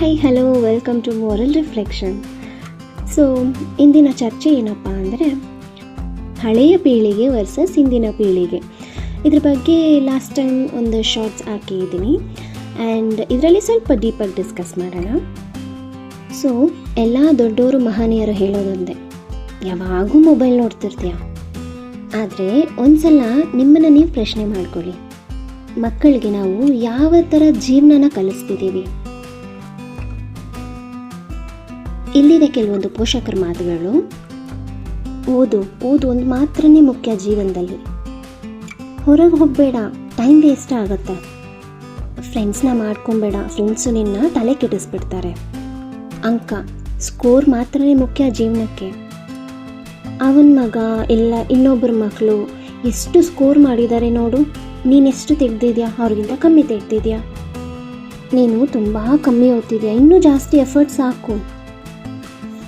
Hi hello welcome to moral reflection so ಇಂದಿನ ಚರ್ಚೆ ಏನಪ್ಪ ಅಂದರೆ ಹಳೆಯ ಪೀಳಿಗೆ ವರ್ಸಸ್ ಇಂದಿನ ಪೀಳಿಗೆ. ಇದ್ರ ಬಗ್ಗೆ ಲಾಸ್ಟ್ ಟೈಮ್ ಒಂದು ಶಾರ್ಟ್ಸ್ ಹಾಕಿದ್ದೀನಿ ಆ್ಯಂಡ್ ಇದರಲ್ಲಿ ಸ್ವಲ್ಪ ಡೀಪಾಗಿ ಡಿಸ್ಕಸ್ ಮಾಡೋಣ. ಸೊ ಎಲ್ಲ ದೊಡ್ಡವರು ಮಹನೀಯರು ಹೇಳೋದೊಂದೇ. ಯಾವಾಗೂ ಮೊಬೈಲ್ ನೋಡ್ತಿರ್ತೀಯ. ಆದರೆ ಒಂದ್ಸಲ ನಿಮ್ಮನ್ನು ನೀವು ಪ್ರಶ್ನೆ ಮಾಡ್ಕೊಳ್ಳಿ. ಮಕ್ಕಳಿಗೆ ನಾವು ಯಾವ ಥರ ಜೀವನನ ಕಲಿಸ್ತಿದ್ದೀವಿ. ಇಲ್ಲಿದೆ ಕೆಲವೊಂದು ಪೋಷಕರ ಮಾತುಗಳು. ಓದು ಓದು ಒಂದು ಮಾತ್ರನೇ ಮುಖ್ಯ ಜೀವನದಲ್ಲಿ. ಹೊರಗೆ ಹೋಗಬೇಡ ಟೈಮ್ ವೇಸ್ಟ್ ಆಗುತ್ತೆ. ಫ್ರೆಂಡ್ಸ್ನ ಮಾಡ್ಕೊಬೇಡ ಫ್ರೆಂಡ್ಸು ನಿನ್ನ ತಲೆ ಕೆಡಿಸ್ಬಿಡ್ತಾರೆ. ಅಂಕ ಸ್ಕೋರ್ ಮಾತ್ರನೇ ಮುಖ್ಯ ಜೀವನಕ್ಕೆ. ಅವನ ಮಗ ಇಲ್ಲ, ಇನ್ನೊಬ್ಬರ ಮಕ್ಕಳು ಎಷ್ಟು ಸ್ಕೋರ್ ಮಾಡಿದ್ದಾರೆ ನೋಡು. ನೀನೆಷ್ಟು ತೆಗ್ದಿದ್ಯಾ? ಅವ್ರಿಗಿಂತ ಕಮ್ಮಿ ತೆಗ್ದಿದ್ಯಾ? ನೀನು ತುಂಬ ಕಮ್ಮಿ ಓದ್ತಿದ್ಯಾ? ಇನ್ನೂ ಜಾಸ್ತಿ ಎಫರ್ಟ್ಸ್ ಹಾಕು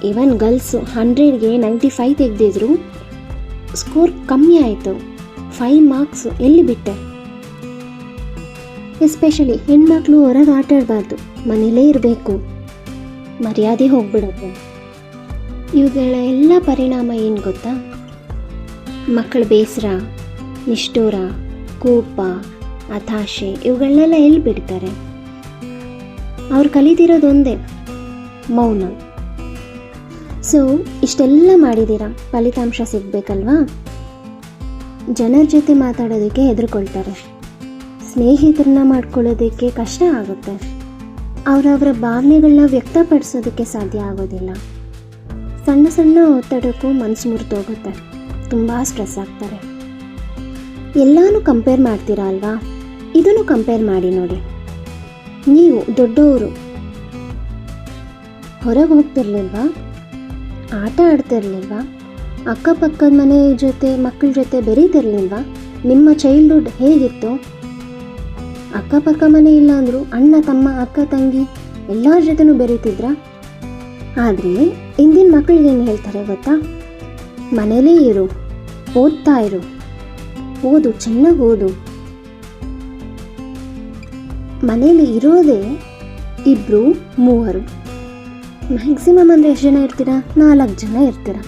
ಇವನ್ ಗರ್ಲ್ಸ್ ಹಂಡ್ರೆಡ್ಗೆ ನೈಂಟಿ ಫೈವ್ ತೆಗೆದಿದ್ರು ಸ್ಕೋರ್ ಕಮ್ಮಿ ಆಯಿತು. ಫೈವ್ ಮಾರ್ಕ್ಸ್ ಎಲ್ಲಿ ಬಿಟ್ಟೆ? ಎಸ್ಪೆಷಲಿ ಹೆಣ್ಮಕ್ಳು ಹೊರಗೆ ಆಟ ಆಡಬಾರ್ದು ಮನೇಲೇ ಇರಬೇಕು. ಮರ್ಯಾದೆ ಹೋಗ್ಬಿಡುತ್ತೆ ಇವುಗಳ ಎಲ್ಲ ಪರಿಣಾಮ ಏನು ಗೊತ್ತಾ? ಮಕ್ಕಳ ಬೇಸರ, ನಿಷ್ಠೂರ, ಕೋಪ, ಹತಾಶೆ ಇವುಗಳನ್ನೆಲ್ಲ ಎಲ್ಲಿ ಬಿಡ್ತಾರೆ? ಅವ್ರು ಕಲಿತಿರೋದೊಂದೇ ಮೌನ. ಸೊ, ಇಷ್ಟೆಲ್ಲ ಮಾಡಿದ್ದೀರಾ? ಫಲಿತಾಂಶ ಸಿಗಬೇಕಲ್ವಾ? ಜನರ ಜೊತೆ ಮಾತಾಡೋದಕ್ಕೆ ಹೆದರ್ಕೊಳ್ತಾರೆ. ಸ್ನೇಹಿತರನ್ನ ಮಾಡ್ಕೊಳ್ಳೋದಕ್ಕೆ ಕಷ್ಟ ಆಗುತ್ತೆ. ಅವರವರ ಭಾವನೆಗಳನ್ನ ವ್ಯಕ್ತಪಡಿಸೋದಕ್ಕೆ ಸಾಧ್ಯ ಆಗೋದಿಲ್ಲ. ಸಣ್ಣ ಸಣ್ಣ ಒತ್ತಡಕ್ಕೂ ಮನಸ್ಸು ಮುರಿದೋಗುತ್ತೆ. ತುಂಬ ಸ್ಟ್ರೆಸ್ ಆಗ್ತಾರೆ. ಎಲ್ಲಾನು ಕಂಪೇರ್ ಮಾಡ್ತೀರಾ ಅಲ್ವಾ? ಇದನ್ನು ಕಂಪೇರ್ ಮಾಡಿ ನೋಡಿ. ನೀವು ದೊಡ್ಡವರು. ಹೊರಗೆ ಹೋಗ್ತಿರ್ಲಿಲ್ವಾ? ಆಟ ಆಡ್ತಿರ್ಲಿಲ್ವಾ? ಅಕ್ಕಪಕ್ಕದ ಮನೆ ಜೊತೆ ಮಕ್ಕಳ ಜೊತೆ ಬೆರೀತಿರ್ಲಿಲ್ವಾ? ನಿಮ್ಮ ಚೈಲ್ಡ್ಹುಡ್ ಹೇಗಿತ್ತು? ಅಕ್ಕಪಕ್ಕ ಮನೆ ಇಲ್ಲ ಅಂದರೂ ಅಣ್ಣ, ತಮ್ಮ, ಅಕ್ಕ, ತಂಗಿ ಎಲ್ಲರ ಜೊತೆನೂ ಬೆರೀತಿದ್ರ? ಆದರೆ ಇಂದಿನ ಮಕ್ಕಳಿಗೆ ಏನು ಹೇಳ್ತಾರೆ ಗೊತ್ತಾ? ಮನೇಲೇ ಇರು, ಓದ್ತಾ ಇರು, ಓದು, ಚೆನ್ನಾಗಿ ಓದು. ಮನೇಲಿ ಇರೋದೇ ಇಬ್ಬರು ಮೂವರು. ಮ್ಯಾಕ್ಸಿಮಮ್ ಅಂದರೆ ಎಷ್ಟು ಜನ ಇರ್ತೀರಾ? ನಾಲ್ಕು ಜನ ಇರ್ತೀರಾ?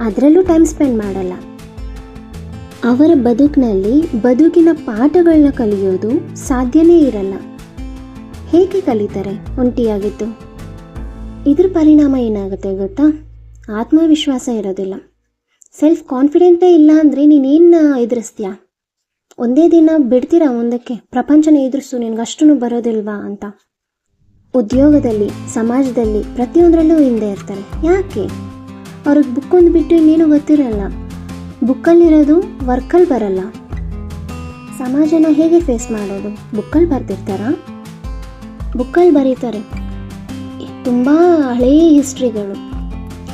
ಅದರಲ್ಲೂ ಟೈಮ್ ಸ್ಪೆಂಡ್ ಮಾಡಲ್ಲ. ಅವರ ಬದುಕಿನಲ್ಲಿ ಬದುಕಿನ ಪಾಠಗಳನ್ನ ಕಲಿಯೋದು ಸಾಧ್ಯನೇ ಇರಲ್ಲ. ಹೇಗೆ ಕಲಿತಾರೆ? ಒಂಟಿಯಾಗಿದ್ದು. ಇದ್ರ ಪರಿಣಾಮ ಏನಾಗುತ್ತೆ ಗೊತ್ತಾ? ಆತ್ಮವಿಶ್ವಾಸ ಇರೋದಿಲ್ಲ. ಸೆಲ್ಫ್ ಕಾನ್ಫಿಡೆಂಟೇ ಇಲ್ಲ ಅಂದರೆ ನೀನೇನು ಎದುರಿಸ್ತೀಯಾ? ಒಂದೇ ದಿನ ಬಿಡ್ತೀರಾ ಮುಂದಕ್ಕೆ ಪ್ರಪಂಚನ ಎದುರಿಸು ನಿನಗಷ್ಟು ಬರೋದಿಲ್ವಾ ಅಂತ. ಉದ್ಯೋಗದಲ್ಲಿ, ಸಮಾಜದಲ್ಲಿ ಪ್ರತಿಯೊಂದರಲ್ಲೂ ಹಿಂದೆ ಇರ್ತಾರೆ. ಯಾಕೆ? ಅವ್ರಿಗೆ ಬುಕ್ ಒಂದು ಬಿಟ್ಟು ಇನ್ನೇನು ಗೊತ್ತಿರಲ್ಲ. ಬುಕ್ಕಲ್ಲಿರೋದು ವರ್ಕಲ್ಲಿ ಬರಲ್ಲ. ಸಮಾಜನ ಹೇಗೆ ಫೇಸ್ ಮಾಡೋದು? ಬುಕ್ಕಲ್ಲಿ ಬರ್ತಿರ್ತಾರಾ ಬುಕ್ಕಲ್ಲಿ ಬರೀತಾರೆ. ತುಂಬ ಹಳೆಯ ಹಿಸ್ಟ್ರಿಗಳು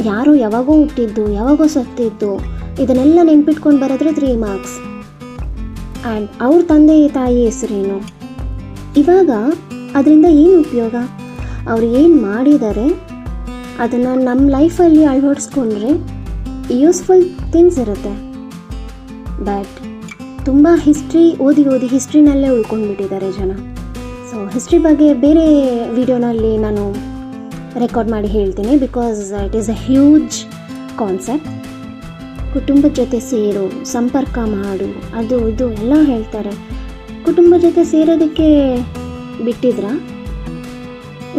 ಯಾರು ಯಾವಾಗೋ ಹುಟ್ಟಿದ್ದು, ಯಾವಾಗೋ ಸತ್ತಿದ್ದು, ಇದನ್ನೆಲ್ಲ ನೆನ್ಪಿಟ್ಕೊಂಡು ಬರೋದ್ರೆ ತ್ರೀ ಮಾರ್ಕ್ಸ್ ಆ್ಯಂಡ್ ಅವ್ರ ತಂದೆ ತಾಯಿ ಹೆಸರೇನು? ಇವಾಗ ಅದರಿಂದ ಏನು ಉಪಯೋಗ? ಅವ್ರು ಏನು ಮಾಡಿದ್ದಾರೆ ಅದನ್ನು ನಮ್ಮ ಲೈಫಲ್ಲಿ ಅಳವಡಿಸ್ಕೊಂಡ್ರೆ ಯೂಸ್ಫುಲ್ ಥಿಂಗ್ಸ್ ಇರುತ್ತೆ. ಬಟ್ ತುಂಬ ಹಿಸ್ಟ್ರಿ ಓದಿ ಓದಿ ಹಿಸ್ಟ್ರಿನಲ್ಲೇ ಉಳ್ಕೊಂಡ್ಬಿಟ್ಟಿದ್ದಾರೆ ಜನ. ಸೊ ಹಿಸ್ಟ್ರಿ ಬಗ್ಗೆ ಬೇರೆ ವಿಡಿಯೋನಲ್ಲಿ ನಾನು ರೆಕಾರ್ಡ್ ಮಾಡಿ ಹೇಳ್ತೀನಿ because it is a huge concept ಕುಟುಂಬದ ಜೊತೆ ಸೇರು, ಸಂಪರ್ಕ ಮಾಡು, ಅದು ಇದು ಎಲ್ಲ ಹೇಳ್ತಾರೆ. ಕುಟುಂಬದ ಜೊತೆ ಸೇರೋದಕ್ಕೆ ಬಿಟ್ಟಿದ್ರ?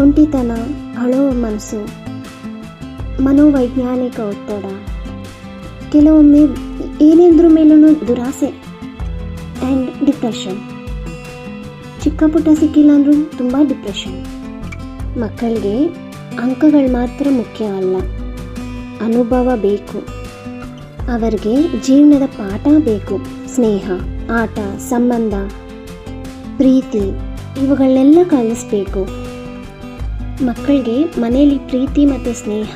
ಒಂಟಿತನ, ಅಳೋ ಮನಸ್ಸು, ಮನೋವೈಜ್ಞಾನಿಕ ಒತ್ತಡ. ಕೆಲವೊಮ್ಮೆ ಏನೇಂದ್ರ ಮೇಲೂ ದುರಾಸೆ ಆ್ಯಂಡ್ ಡಿಪ್ರೆಷನ್ ಚಿಕ್ಕ ಪುಟ್ಟ ಸಿಕ್ಕಿಲ್ಲ ಅಂದ್ರೂ ತುಂಬ ಡಿಪ್ರೆಷನ್ ಮಕ್ಕಳಿಗೆ ಅಂಕಗಳು ಮಾತ್ರ ಮುಖ್ಯ ಅಲ್ಲ. ಅನುಭವ ಬೇಕು. ಅವರಿಗೆ ಜೀವನದ ಪಾಠ ಬೇಕು. ಸ್ನೇಹ, ಆಟ, ಸಂಬಂಧ, ಪ್ರೀತಿ. ಇವುಗಳನ್ನೆಲ್ಲ ಕಲಿಸ್ಬೇಕು ಮಕ್ಕಳಿಗೆ ಮನೆಯಲ್ಲಿ ಪ್ರೀತಿ ಮತ್ತು ಸ್ನೇಹ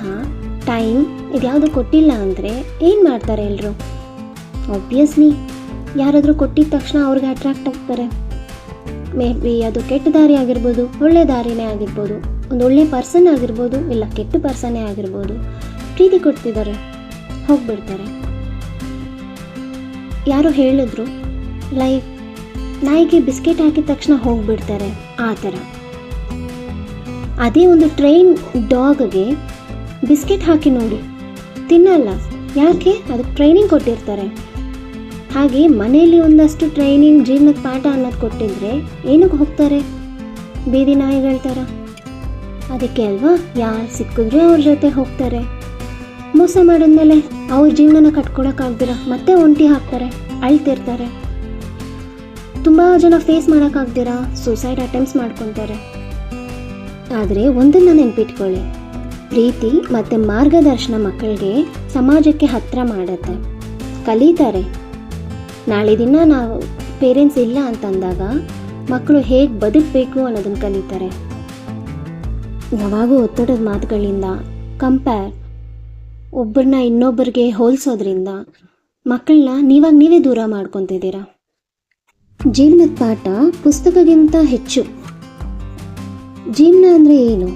ಟೈಮ್ ಇದ್ಯಾವುದು ಕೊಟ್ಟಿಲ್ಲ ಅಂದರೆ ಏನು ಮಾಡ್ತಾರೆ ಎಲ್ಲರೂ ಆಬ್ವಿಯಸ್ಲಿ ಯಾರಾದರೂ ಕೊಟ್ಟಿದ ತಕ್ಷಣ ಅವ್ರಿಗೆ ಅಟ್ರಾಕ್ಟ್ ಆಗ್ತಾರೆ. ಮೇ ಬಿ ಅದು ಕೆಟ್ಟ ದಾರಿ ಆಗಿರ್ಬೋದು, ಒಳ್ಳೆ ದಾರಿನೇ ಆಗಿರ್ಬೋದು, ಒಂದು ಒಳ್ಳೆ ಪರ್ಸನ್ ಆಗಿರ್ಬೋದು, ಇಲ್ಲ ಕೆಟ್ಟ ಪರ್ಸನ್ನೇ ಆಗಿರ್ಬೋದು, ಪ್ರೀತಿ ಕೊಡ್ತಿದ್ದಾರೆ, ಹೋಗ್ಬಿಡ್ತಾರೆ. ಯಾರು ಹೇಳಿದ್ರು ಲೈಕ್ ನಾಯಿಗೆ ಬಿಸ್ಕೆಟ್ ಹಾಕಿದ ತಕ್ಷಣ ಹೋಗ್ಬಿಡ್ತಾರೆ, ಆ ಥರ. ಅದೇ ಒಂದು ಟ್ರೈನ್ ಡಾಗ್ಗೆ ಬಿಸ್ಕೆಟ್ ಹಾಕಿ ನೋಡಿ. ತಿನ್ನಲ್ಲ, ಯಾಕೆ? ಅದಕ್ಕೆ ಟ್ರೈನಿಂಗ್ ಕೊಟ್ಟಿರ್ತಾರೆ. ಹಾಗೆ ಮನೆಯಲ್ಲಿ ಒಂದಷ್ಟು ಟ್ರೈನಿಂಗ್ ಜೀವನದ ಪಾಠ ಅನ್ನೋದು ಕೊಟ್ಟಿದ್ರೆ ಏನಕ್ಕೆ ಹೋಗ್ತಾರೆ? ಬೀದಿ ನಾಯಿಗಳ ಅದಕ್ಕೆ ಅಲ್ವಾ? ಯಾರು ಸಿಕ್ಕಿದ್ರೆ ಅವ್ರ ಜೊತೆ ಹೋಗ್ತಾರೆ. ಮೋಸ ಮಾಡಿದ್ಮೇಲೆ ಅವ್ರ ಜೀವನನ ಕಟ್ಕೊಳಕ್ಕಾಗ್ದಿರ ಮತ್ತೆ ಒಂಟಿ ಹಾಕ್ತಾರೆ, ಅಳ್ತಿರ್ತಾರೆ. ತುಂಬ ಜನ ಫೇಸ್ ಮಾಡೋಕ್ಕಾಗ್ದಿರಾ? ಸೂಸೈಡ್ ಅಟೆಂಪ್ಟ್ಸ್ ಮಾಡ್ಕೊತಾರೆ. ಆದರೆ ಒಂದನ್ನು ನೆನ್ಪಿಟ್ಕೊಳ್ಳಿ. ಪ್ರೀತಿ ಮತ್ತು ಮಾರ್ಗದರ್ಶನ ಮಕ್ಕಳಿಗೆ ಸಮಾಜಕ್ಕೆ ಹತ್ತಿರ ಮಾಡುತ್ತೆ. ಕಲಿತಾರೆ. ನಾಳೆ ದಿನ ನಾವು ಪೇರೆಂಟ್ಸ್ ಇಲ್ಲ ಅಂತಂದಾಗ ಮಕ್ಕಳು ಹೇಗೆ ಬದುಕಬೇಕು ಅನ್ನೋದನ್ನು ಕಲಿತಾರೆ. ಯಾವಾಗೂ ಒತ್ತಡದ ಮಾತುಗಳಿಂದ ಕಂಪೇರ್ ಒಬ್ಬರನ್ನ ಇನ್ನೊಬ್ಬರಿಗೆ ಹೋಲಿಸೋದ್ರಿಂದ ಮಕ್ಕಳನ್ನ ನೀವಾಗ ನೀವೇ ದೂರ ಮಾಡ್ಕೊತಿದ್ದೀರಾ? ಜೀವನದ ಪಾಠ ಪುಸ್ತಕಗಿಂತ ಹೆಚ್ಚು. ಜೀವನ ಅಂದರೆ ಏನು?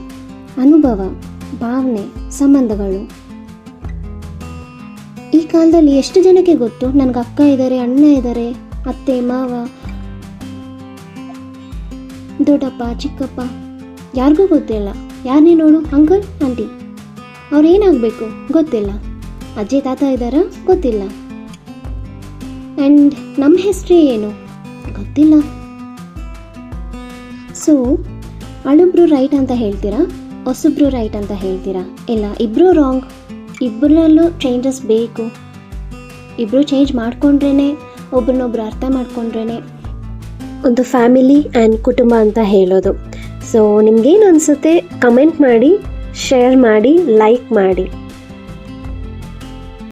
ಅನುಭವ, ಭಾವನೆ, ಸಂಬಂಧಗಳು. ಈ ಕಾಲದಲ್ಲಿ ಎಷ್ಟು ಜನಕ್ಕೆ ಗೊತ್ತು? ನನಗೆ ಅಕ್ಕ ಇದ್ದಾರೆ ಅಣ್ಣ ಇದ್ದಾರೆ ಅತ್ತೆ, ಮಾವ, ದೊಡ್ಡಪ್ಪ, ಚಿಕ್ಕಪ್ಪ? ಯಾರಿಗೂ ಗೊತ್ತಿಲ್ಲ. ಯಾರನ್ನೇ ನೋಡು, ಅಂಕಲ್, ಆಂಟಿ. ಅವ್ರು ಏನಾಗಬೇಕು? ಗೊತ್ತಿಲ್ಲ. ಅಜ್ಜಿ, ತಾತ ಇದ್ದಾರಾ? ಗೊತ್ತಿಲ್ಲ. ಆ್ಯಂಡ್ ನಮ್ಮ ಹಿಸ್ಟ್ರಿ ಏನು? ಗೊತ್ತಿಲ್ಲ. ಸೊ ಅಳುಬ್ರು ರೈಟ್ ಅಂತ ಹೇಳ್ತೀರಾ? ಹೊಸಬ್ರು ರೈಟ್ ಅಂತ ಹೇಳ್ತೀರಾ? ಇಲ್ಲ ಇಬ್ಬರು ರಾಂಗ್ ಇಬ್ಬರಲ್ಲೂ ಚೇಂಜಸ್ ಬೇಕು. ಇಬ್ಬರು ಚೇಂಜ್ ಮಾಡಿಕೊಂಡ್ರೇ ಒಬ್ರನ್ನೊಬ್ರು ಅರ್ಥ ಮಾಡ್ಕೊಂಡ್ರೇ ಒಂದು ಫ್ಯಾಮಿಲಿ ಆ್ಯಂಡ್ ಕುಟುಂಬ ಅಂತ ಹೇಳೋದು. ಸೊ ನಿಮ್ಗೇನು ಅನಿಸುತ್ತೆ? ಕಮೆಂಟ್ ಮಾಡಿ ಶೇರ್ ಮಾಡಿ ಲೈಕ್ ಮಾಡಿ.